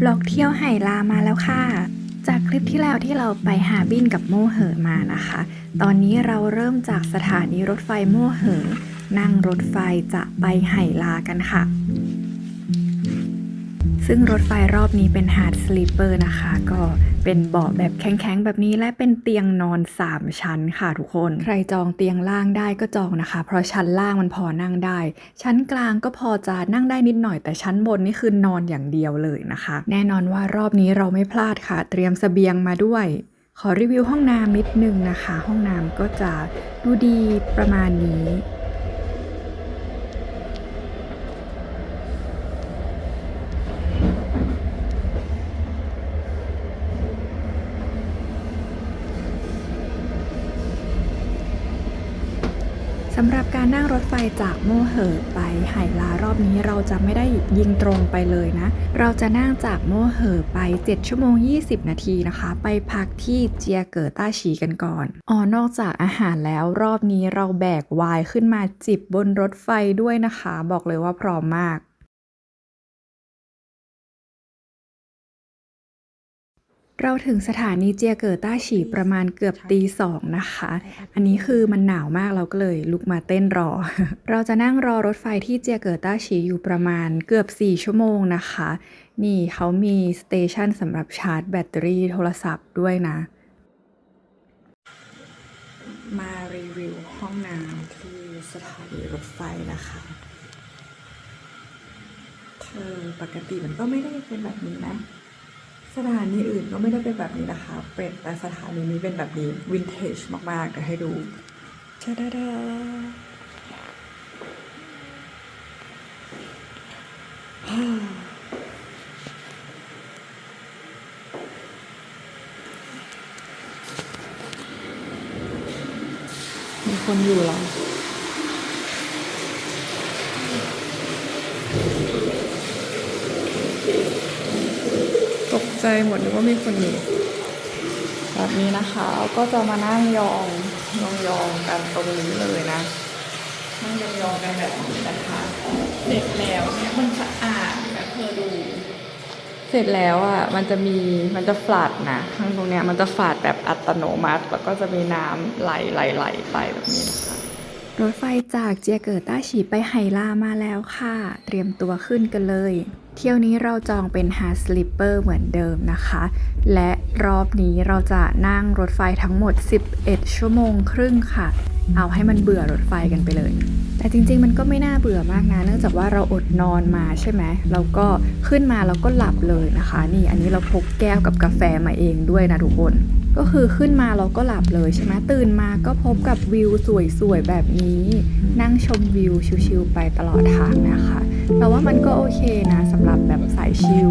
บล็อกเที่ยวไหลามาแล้วค่ะ จากคลิปที่แล้วที่เราไปหาบินกับโมเหอมานะคะ ตอนนี้เราเริ่มจากสถานีรถไฟโมเหอ นั่งรถไฟจะไปไหลากันค่ะ ซึ่งรถไฟรอบนี้เป็นฮาร์ดสลีปเปอร์นะคะ ก็เป็นเบาะแบบแข็งๆ แบบนี้และเป็นเตียงนอน 3 ชั้นค่ะทุกคน ใครจองเตียงล่างได้ก็จองนะคะ เพราะชั้นล่างมันพอนั่งได้ ชั้นกลางก็พอจะนั่งได้นิดหน่อยแต่ชั้นบนนี่คือนอนอย่างเดียวเลยนะคะ แน่นอนว่ารอบนี้เราไม่พลาดค่ะ เตรียมเสบียงมาด้วย ขอรีวิวห้องน้ำนิดนึงนะคะ ห้องน้ำก็จะดูดีประมาณนี้ สำหรับการนั่งรถไฟจากโมเหอไปไหหลารอบนี้เราจะไม่ได้ยิงตรงไปเลยนะ เราจะนั่งจากโมเหอไป 7 ชั่วโมง 20 นาทีนะคะ ไปพักที่เจียเกิดต้าฉีกันก่อนอ๋อนอกจากอาหารแล้วรอบนี้เราแบกไวน์ขึ้นมาจิบบนรถไฟด้วยนะคะ บอกเลยว่าพร้อมมาก เราถึงสถานีเจียเก๋อต้าฉีประมาณเกือบตีสองนะคะ อันนี้คือมันหนาวมากเราก็เลยลุกมาเต้นรอ เราจะนั่งรอรถไฟที่เจียเก๋อต้าฉีอยู่ประมาณเกือบ 4 ชั่วโมงนะคะ นี่เขามีสเตชันสำหรับชาร์จแบตเตอรี่โทรศัพท์ด้วยนะ มารีวิวห้องน้ำที่สถานีรถไฟนะคะเธอปกติมันก็ไม่ได้เป็นแบบนี้นะ สถานีอื่นก็ไม่ได้เป็นแบบนี้นะคะ เป็นแต่สถานีนี้เป็นแบบนี้วินเทจมากๆเดี๋ยวให้ดูชาดาดามีคนอยู่เหรอ ใจหมดนึกว่ามีคนอยู่แบบนี้นะคะก็จะมานั่งยองยองยองๆกันตรงนี้เลยนะนั่งยองยองๆกันแบบนี้นะคะเสร็จแล้วเนี่ยมันสะอาดนะเธอดู เสร็จแล้วอะมันจะมีมันจะฝาดนะข้างตรงเนี้ยมันจะฝาดแบบอัตโนมัติ แล้วก็จะมีน้ำไหลไหลไหลไปแบบนี้นะคะ รถไฟจากเจียเกิดต้าฉีไปไหลามาแล้วค่ะ เตรียมตัวขึ้นกันเลย เที่ยวนี้เราจองเป็นฮาร์สลิปเปอร์เหมือนเดิมนะคะ และรอบนี้เราจะนั่งรถไฟทั้งหมด 11 ชั่วโมงครึ่งค่ะ เอาให้มันเบื่อรถไฟกันไปเลย แต่จริงๆมันก็ไม่น่าเบื่อมากนะ เนื่องจากว่าเราอดนอนมาใช่ไหมเราก็ขึ้นมาเราก็หลับเลยนะคะ นี่อันนี้เราพกแก้วกับกาแฟมาเองด้วยนะทุกคน ก็คือขึ้นมาเราก็หลับเลยใช่ไหมตื่นมาก็พบกับวิวสวยๆแบบนี้ นั่งชมวิวชิวๆไปตลอดทางนะคะแต่ว่ามันก็โอเคนะสำหรับแบบสายชิล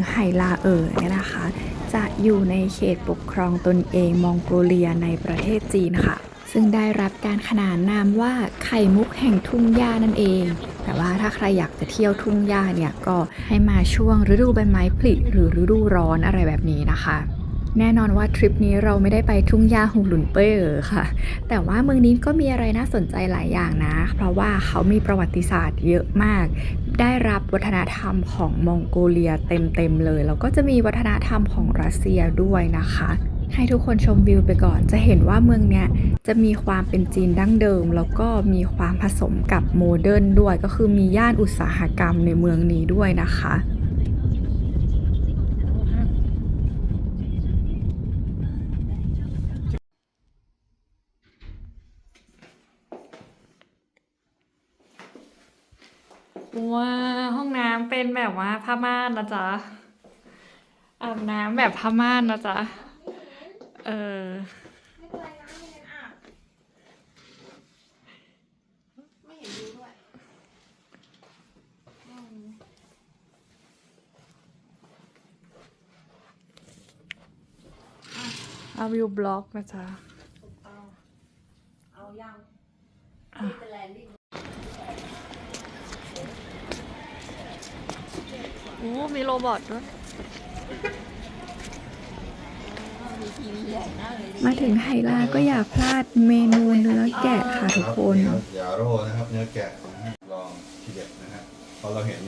รือไหลาเอ๋อเนี่ยนะคะ จะอยู่ในเขตปกครองตนเองมองโกเลียในประเทศจีนค่ะ ซึ่งได้รับการขนานนามว่าไข่มุกแห่งทุ่งหญ้านั่นเอง แต่ว่าถ้าใครอยากจะเที่ยวทุ่งหญ้าเนี่ยก็ให้มาช่วงฤดูใบไม้ผลิหรือฤดูร้อนอะไรแบบนี้นะคะ แน่นอนว่าทริปนี้เราไม่ได้ไปทุ่งหญ้าฮูหลุนเป้ยเออค่ะ แต่ว่าเมืองนี้ก็มีอะไรน่าสนใจหลายอย่างนะ เพราะว่าเขามีประวัติศาสตร์เยอะมาก ได้รับวัฒนธรรมของมองโกเลียเต็มๆเลย แล้วก็จะมีวัฒนธรรมของรัสเซียด้วยนะคะให้ทุกคนชมวิวไปก่อน จะเห็นว่าเมืองเนี้ยจะมีความเป็นจีนดั้งเดิม แล้วก็มีความผสมกับโมเดิร์นด้วย ก็คือมีย่านอุตสาหกรรมในเมืองนี้ด้วยนะคะ ว้าห้องน้ำเป็นแบบว่าผ้าม่านนะจ๊ะอาบน้ำแบบผ้าม่านนะจ๊ะเออเอาวิวบล็อกนะจ๊ะ โอ้มีโรบอทด้วย มาถึงไหลาก็อย่าพลาดเมนูเนื้อแกะค่ะทุกคนยาโรนะครับเนื้อแกะนะฮะลองทีเด็ดนะฮะพอเราเห็น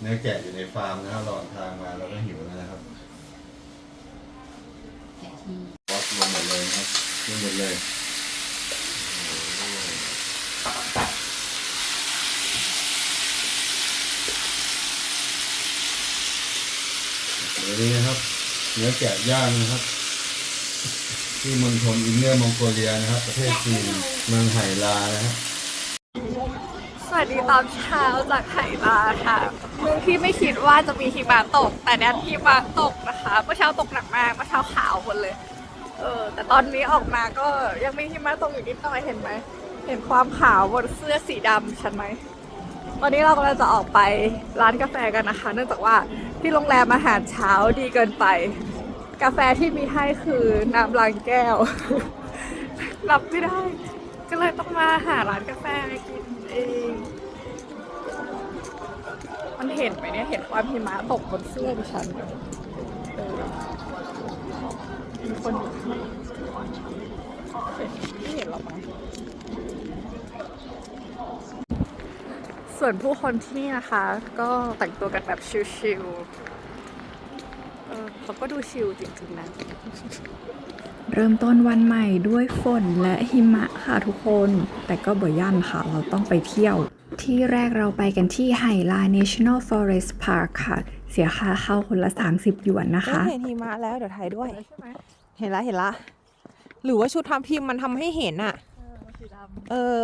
เนื้อแกะอยู่ในฟาร์มนะครับระหว่างทางมาเราก็หิวแล้วนะครับวอสลงหมดเลยนะครับลงหมดเลยโอ้โหเดี๋ยวนี้นะครับ เนื้อแกะย่างนะครับ ที่มณฑลอินเนอร์มองโกเลียนะครับ ประเทศจีนเมืองไหลานะครับสวัสดีตอนเช้าจากไหลาค่ะเมืองที่ไม่คิดว่าจะมีหิมะตก แต่เนี่ยหิมะตกนะคะเมื่อเช้าตกหนักมากเมื่อเช้าขาวหมดเลย เออ แต่ตอนนี้ออกมาก็ยังมีหิมะตกอยู่นิดหน่อยเห็นไหมเห็นความขาวบนเสื้อสีดำฉันไหมวันนี้เรากำลังจะออกไปร้านกาแฟกันนะคะ เนื่องจากว่าที่โรงแรมอาหารเช้าดีเกินไป กาแฟที่มีให้คือน้ำล้างแก้ว รับไม่ได้ ก็เลยต้องมาหาร้านกาแฟกินเอง มันเห็นไหมเนี่ย เห็นความหิมะตกบนเสื้อดิฉันเออมีคนอยู่ข้างไม่เห็นหรอกมั้งส่วนผู้คนที่นี่นะคะ ก็แต่งตัวกันแบบชิลๆ เออเขาก็ดูชิลจริงๆนะ เริ่มต้นวันใหม่ด้วยฝนและหิมะค่ะทุกคน แต่ก็เบื่อย่านค่ะ เราต้องไปเที่ยว ที่แรกเราไปกันที่ไหลา National Forest Park ค่ะ เสียค่าเข้าคนละ 30 หยวนนะคะ เห็นหิมะแล้วเดี๋ยวถ่ายด้วยใช่ไหมเห็นละเห็นละ หรือว่าชุดทำพิมพ์มันทำให้เห็นอะ สีดำเออ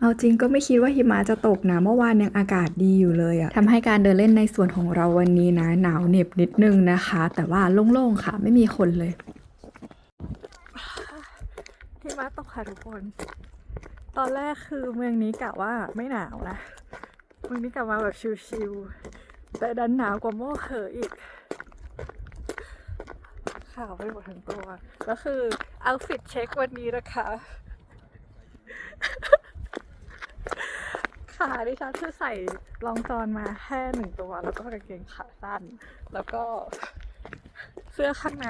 เอาจริงก็ไม่คิดว่าหิมะจะตกนะเมื่อวานยังอากาศดีอยู่เลยอะทำให้การเดินเล่นในส่วนของเราวันนี้นะหนาวเหน็บนิดนึงนะคะ แต่ว่าโล่งๆค่ะ ไม่มีคนเลยหิมะตกค่ะทุกคน ตอนแรกคือเมืองนี้กะว่าไม่หนาวนะวันนี้กลับมาแบบชิลๆแต่ดันหนาวกว่าโม่เขออีกขาวไปหมดทั้งตัว แล้วคือเอาฟิตเช็ควันนี้นะคะ ขาดิฉันคือใส่รองจอนมาแค่หนึ่งตัว แล้วก็กางเกงขาสั้น แล้วก็เสื้อข้างใน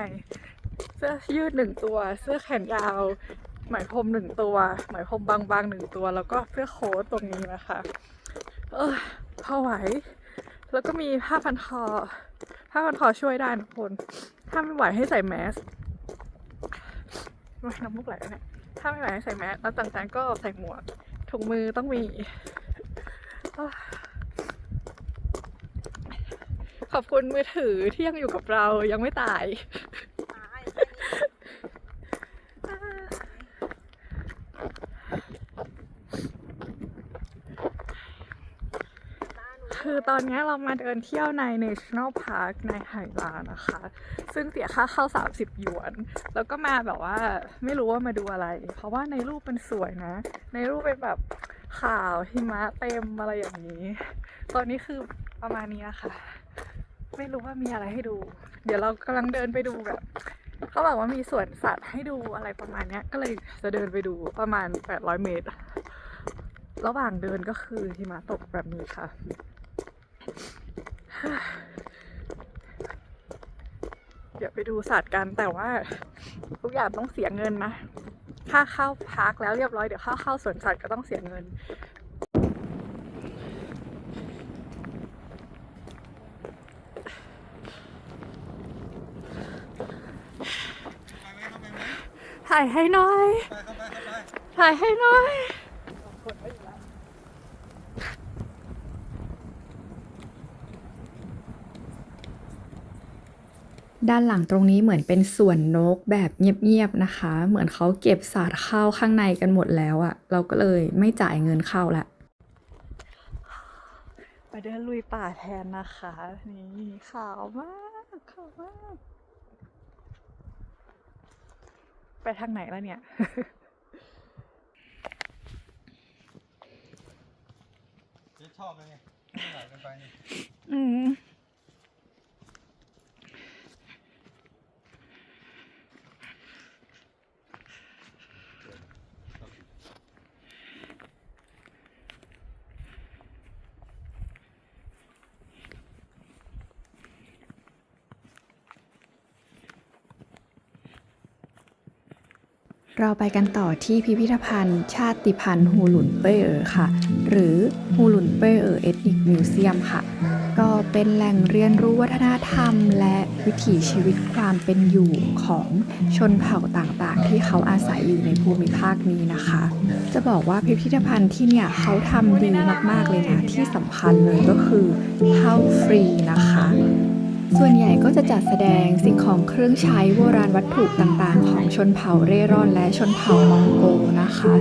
เสื้อยืดหนึ่งตัว เสื้อแขนยาวไหมพรมหนึ่งตัวไหมพรมบางๆหนึ่งตัว แล้วก็เสื้อโค้ทตรงนี้นะคะ เออพอไหว แล้วก็มีผ้าพันคอผ้าพันคอช่วยได้นะคน ถ้าไม่ไหวให้ใส่แมสไม่น้ำมูกไหลเนี่ย ถ้าไม่ไหวใส่แมสแล้วต่างๆก็ใส่หมวกถุงมือต้องมี ขอบคุณมือถือที่ยังอยู่กับเรายังไม่ตาย คือตอนนี้เรามาเดินเที่ยวใน National Park ในไหหลานะคะ ซึ่งเสียค่าเข้า 30 หยวน แล้วก็มาแบบว่าไม่รู้ว่ามาดูอะไร เพราะว่าในรูปมันสวยนะ ในรูปเป็นแบบขาวหิมะเต็มอะไรอย่างนี้ ตอนนี้คือประมาณนี้นะคะไม่รู้ว่ามีอะไรให้ดู เดี๋ยวเรากำลังเดินไปดูแบบเขาบอกว่ามีสวนสัตว์ให้ดูอะไรประมาณนี้ก็เลยจะเดินไปดูประมาณ 800 เมตร ระหว่างเดินก็คือหิมะตกแบบนี้ค่ะ เดี๋ยวไปดูสัตว์กันแต่ว่าทุกอย่างต้องเสียเงินนะ ค่าเข้าพักแล้วเรียบร้อยเดี๋ยวค่าเข้าสวนสัตว์ก็ต้องเสียเงินถ่ายให้หน่อยถ่ายให้หน่อย ด้านหลังตรงนี้เหมือนเป็นสวนนกแบบเงียบๆนะคะ เหมือนเขาเก็บศาสตร์เข้าข้างในกันหมดแล้วอะเราก็เลยไม่จ่ายเงินเข้าละไปเดินลุยป่าแทนนะคะ นี่ขาวมากขาวมาก ไปทางไหนแล้วเนี่ยชอบเลยไงไม่ไหลกันไปนี่อืม เราไปกันต่อที่พิพิธภัณฑ์ ชาติพันธุ์ฮูหลุนเป้เออค่ะ หรือฮูหลุนเป้เออเอทนิกมิวเซียมค่ะ ก็เป็นแหล่งเรียนรู้วัฒนธรรม และวิถีชีวิตความเป็นอยู่ของชนเผ่าต่างๆ ที่เขาอาศัยอยู่ในภูมิภาคนี้นะคะ จะบอกว่าพิพิธภัณฑ์ที่เนี่ยเขาทำดีมากๆเลยนะที่สำคัญเลยก็คือเข้าฟรีนะคะ ส่วนใหญ่ก็จะจัดแสดงสิ่งของเครื่องใช้โบราณวัตถุต่างๆ ของชนเผ่าเร่ร่อนและชนเผ่ามองโกนะคะ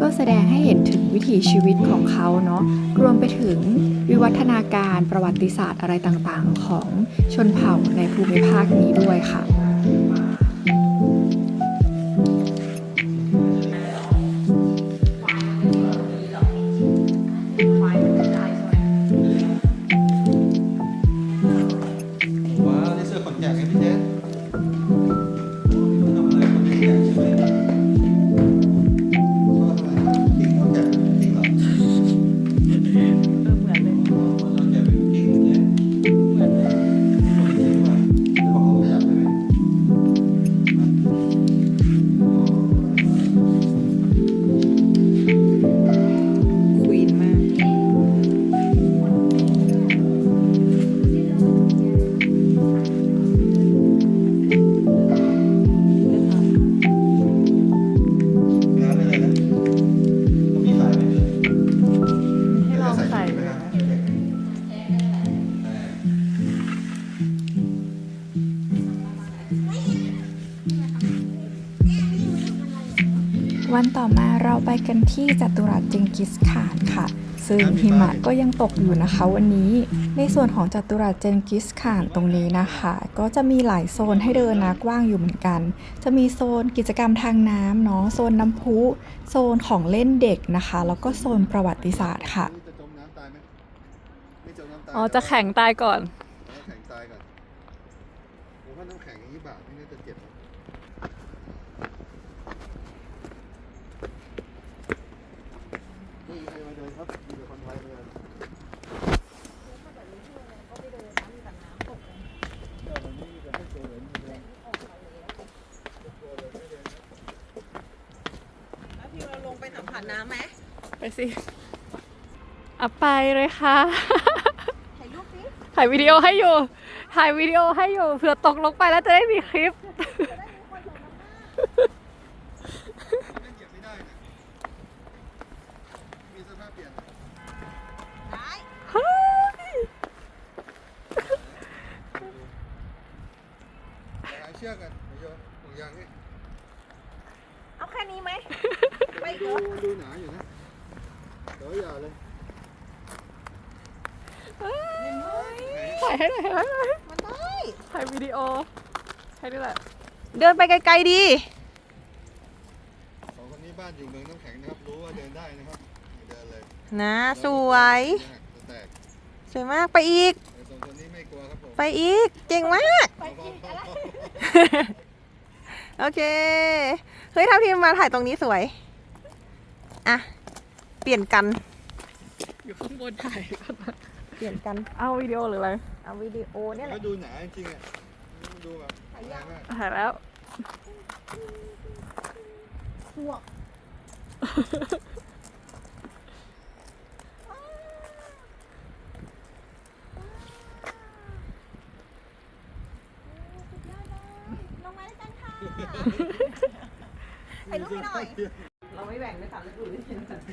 ก็แสดงให้เห็นถึงวิถีชีวิตของเขาเนาะรวมไปถึงวิวัฒนาการประวัติศาสตร์อะไรต่างๆ ของชนเผ่าในภูมิภาคนี้ด้วยค่ะ ไปกันที่จัตุรัสเจงกิสข่านค่ะ ซึ่งหิมะก็ยังตกอยู่นะคะวันนี้ ในส่วนของจัตุรัสเจงกิสข่านตรงนี้นะคะ ก็จะมีหลายโซนให้เดินนะกว้างอยู่เหมือนกัน จะมีโซนกิจกรรมทางน้ำเนาะโซนน้ำพุ โซนของเล่นเด็กนะคะ แล้วก็โซนประวัติศาสตร์ค่ะอ๋อจะแข็งตายก่อน น้ำแข็งตายก่อนผมว่าน้ำแข็งอย่างนี้บาดนี่น่าจะเจ็บนะไม่มีใครมาเดินครับมีแต่คนไทยมาเดินเดี๋ยววันนี้จะให้เจอเหรียญเดิน แล้วพี่เราลงไปสัมผัสน้ำไหม ไป สิเอาไปเลยค่ะถ่ายรูปสิถ่ายวิดีโอให้อยู่ ถ่ายวิดีโอให้อยู่เผื่อตกลงไปแล้วจะได้มีคลิป ไม่เก็บไม่ได้นะมีเสภาพเปลี่ยน ได้ หาเชือกกันเดี๋ยวโยนห่วงยางนี่ เอาแค่นี้ไหม ไป ดู ก่อน มันดูหนาอยู่นะเดี๋ยวอย่าเลย ถ่ายให้หน่อยถ่ายให้หน่อย มันได้ ถ่ายวิดีโอใช่นี่แหละ เดิน ไปไกลๆดีสองคนนี้บ้านอยู่เมืองน้ำแข็งนะครับ รู้ว่าเดินได้นะครับ เดินเลยนะสวยจะแตกสวยมากไปอีก แต่สองคนนี้ไม่กลัวครับผมไปอีก เก่งมาก ไปอีกอะไรโอเค เฮ้ยทัพทีมมาถ่ายตรงนี้สวย อะ เปลี่ยนกัน อยู่ข้างบนถ่ายก่อนนะเปลี่ยนกัน เอาวิดีโอหรืออะไรเอาวิดีโอเนี่ยแหก็ละ ดูหนาจริงๆอะดูแบบหนามาก ถ่ายแล้ว ลงมาด้วยกันค่ะถ่ายรูปให้หน่อย เราไม่แบ่งด้วยค่ะเรื่องอื่นไม่เป็นสัตว์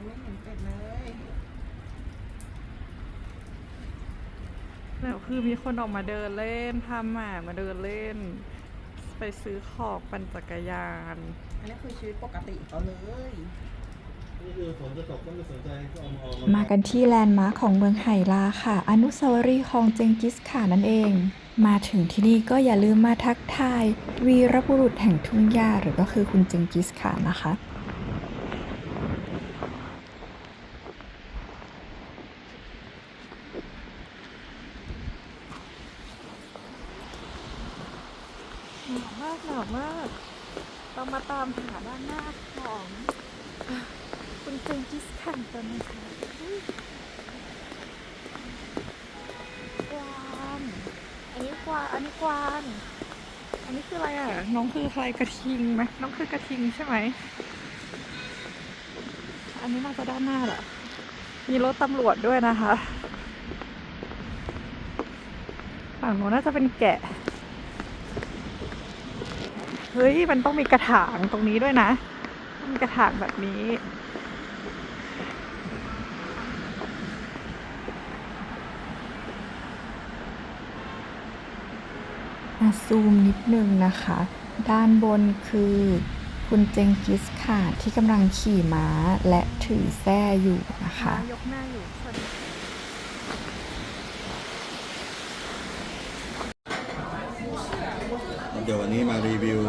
หมูไม่เห็นเป็ดเลยแล้วคือมีคนออกมาเดินเล่นทำหมามาเดินเล่น ไปซื้อของปั่นจักรยาน อันนี้คือชีวิตปกติเขาเลยนี่คือฝนจะตกก็ไม่สนใจก็เอามาออกมากันที่แลนด์มาร์คของเมืองไหลาค่ะ อนุสาวรีย์ของเจงกิสข่านนั่นเอง มาถึงที่นี่ก็อย่าลืมมาทักทาย วีรบุรุษแห่งทุ่งหญ้าหรือก็คือคุณเจงกิสข่านนะคะ หนาวมากหนาวมาก เรามาตามหาด้านหน้าของคุณเจงกิสขันกันนะคะอุ๊ยกวางอันนี้กวางอันนี้กวาง อันนี้คืออะไรอะ น้องคือใครกระทิงไหมน้องคือกระทิงใช่ไหม อันนี้น่าจะด้านหน้าแหละมีรถตำรวจด้วยนะคะฝั่งโน้นน่าจะเป็นแกะ เฮ้ย มันต้องมีกระถางตรงนี้ด้วยนะมีกระถางแบบนี้ ซูมนิดนึงนะคะ ด้านบนคือคุณเจงกิสข่านที่กำลังขี่ม้าและถือแส้อยู่นะคะ ยกหน้าอยู่เดี๋ยววันนี้มารีวิว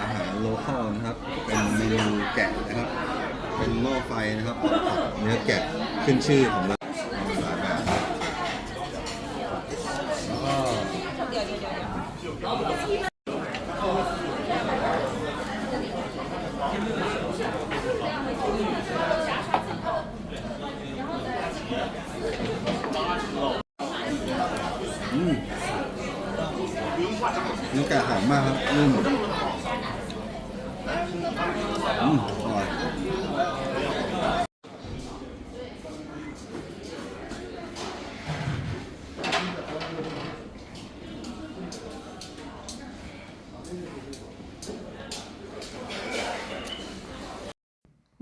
อาหารโลคอลนะครับ เป็นเมนูแกะนะครับ เป็นหม้อไฟนะครับเนื้อแกะขึ้นชื่อของเรามีหลายแบบแล้วก็ อืมเนื้อแกะหอมมากครับนุ่มอืมอร่อย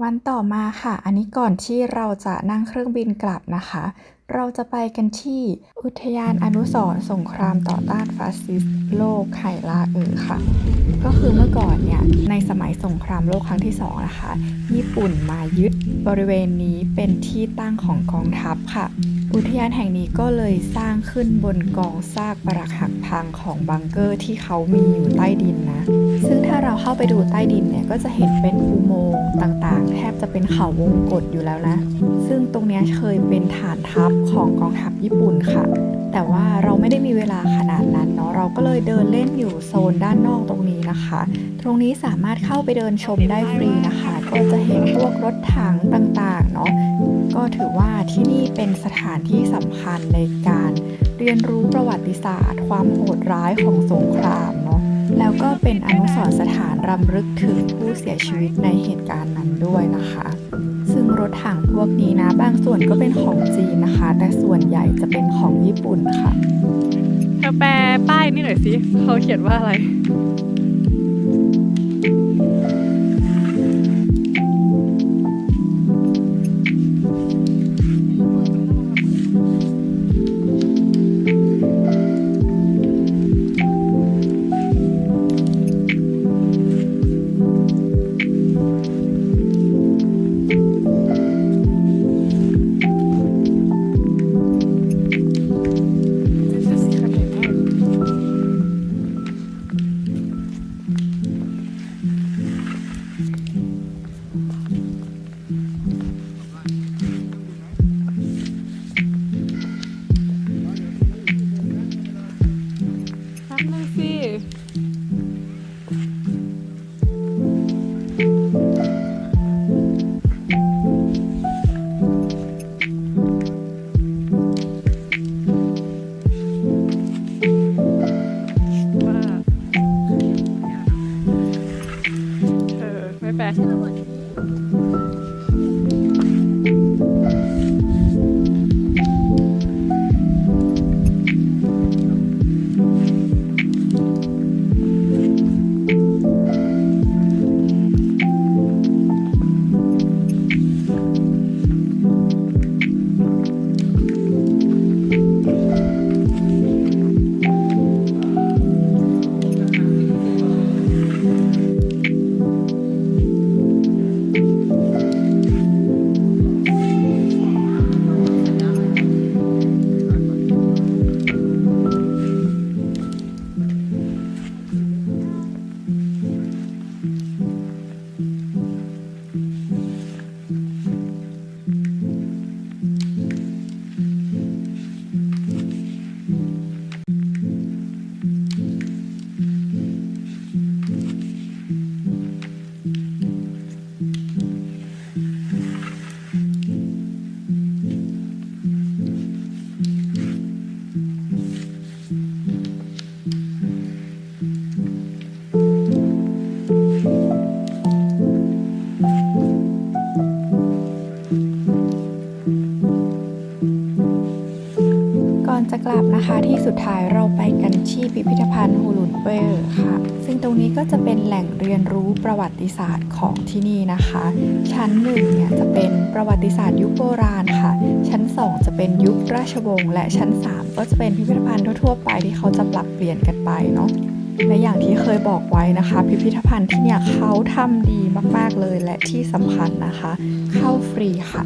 วัน ต่อมาค่ะ อันนี้ก่อนที่เราจะนั่งเครื่องบินกลับนะคะ เราจะไปกันที่อุทยานอนุสรณ์สงครามต่อต้านฟาสซิสต์โลกไห่ลาเออค่ะ ก็คือเมื่อก่อนเนี่ยในสมัยสงครามโลกครั้งที่สองนะคะ ญี่ปุ่นมายึดบริเวณนี้เป็นที่ตั้งของกองทัพค่ะ อุทยานแห่งนี้ก็เลยสร้างขึ้นบนกองซากปรักหักพังของบังเกอร์ที่เขามีอยู่ใต้ดินนะ ซึ่งถ้าเราเข้าไปดูใต้ดินเนี่ยก็จะเห็นเป็นอุโมงค์ต่างๆ แทบจะเป็นเขาวงกฏอยู่แล้วนะ ซึ่งตรงนี้เคยเป็นฐานทัพของกองทัพญี่ปุ่นค่ะ แต่ว่าเราไม่ได้มีเวลาขนาดนั้นเนาะ เราก็เลยเดินเล่นอยู่โซนด้านนอกตรงนี้นะคะ ตรงนี้สามารถเข้าไปเดินชมได้ฟรีนะคะ ก็จะเห็นพวกรถถังต่างๆ เนาะ ก็ถือว่าที่นี่เป็นสถานที่สำคัญในการเรียนรู้ประวัติศาสตร์ ความโหดร้ายของสงครามเนาะแล้วก็เป็นอนุสรสถานรำลึกถึงผู้เสียชีวิตในเหตุการณ์นั้นด้วยนะคะ ซึ่งรถถังพวกนี้นะ บางส่วนก็เป็นของจีนนะคะ แต่ส่วนใหญ่จะเป็นของญี่ปุ่นค่ะเธอแปลป้ายนี่หน่อยสิเขาเขียนว่าอะไร พิพิธภัณฑ์ฮูลุนเวลค่ะ ซึ่งตรงนี้ก็จะเป็นแหล่งเรียนรู้ประวัติศาสตร์ของที่นี่นะคะ ชั้นหนึ่งเนี่ยจะเป็นประวัติศาสตร์ยุคโบราณค่ะ ชั้น 2 จะเป็นยุคราชวงศ์และชั้น 3 ก็จะเป็นพิพิธภัณฑ์ทั่วๆไปที่เขาจะปรับเปลี่ยนกันไปเนาะและอย่างที่เคยบอกไว้นะคะ พิพิธภัณฑ์ที่เนี่ยเขาทำดีมากๆเลยและที่สำคัญนะคะ เข้าฟรีค่ะ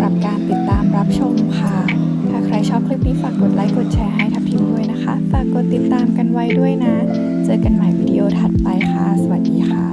หรับการติดตามรับชมค่ะ ถ้าใครชอบคลิปนี้ฝากกดไลค์ กดแชร์ให้ทับทิมด้วยนะคะ ฝากกดติดตามกันไว้ด้วยนะ เจอกันใหม่วิดีโอถัดไปค่ะ สวัสดีค่ะ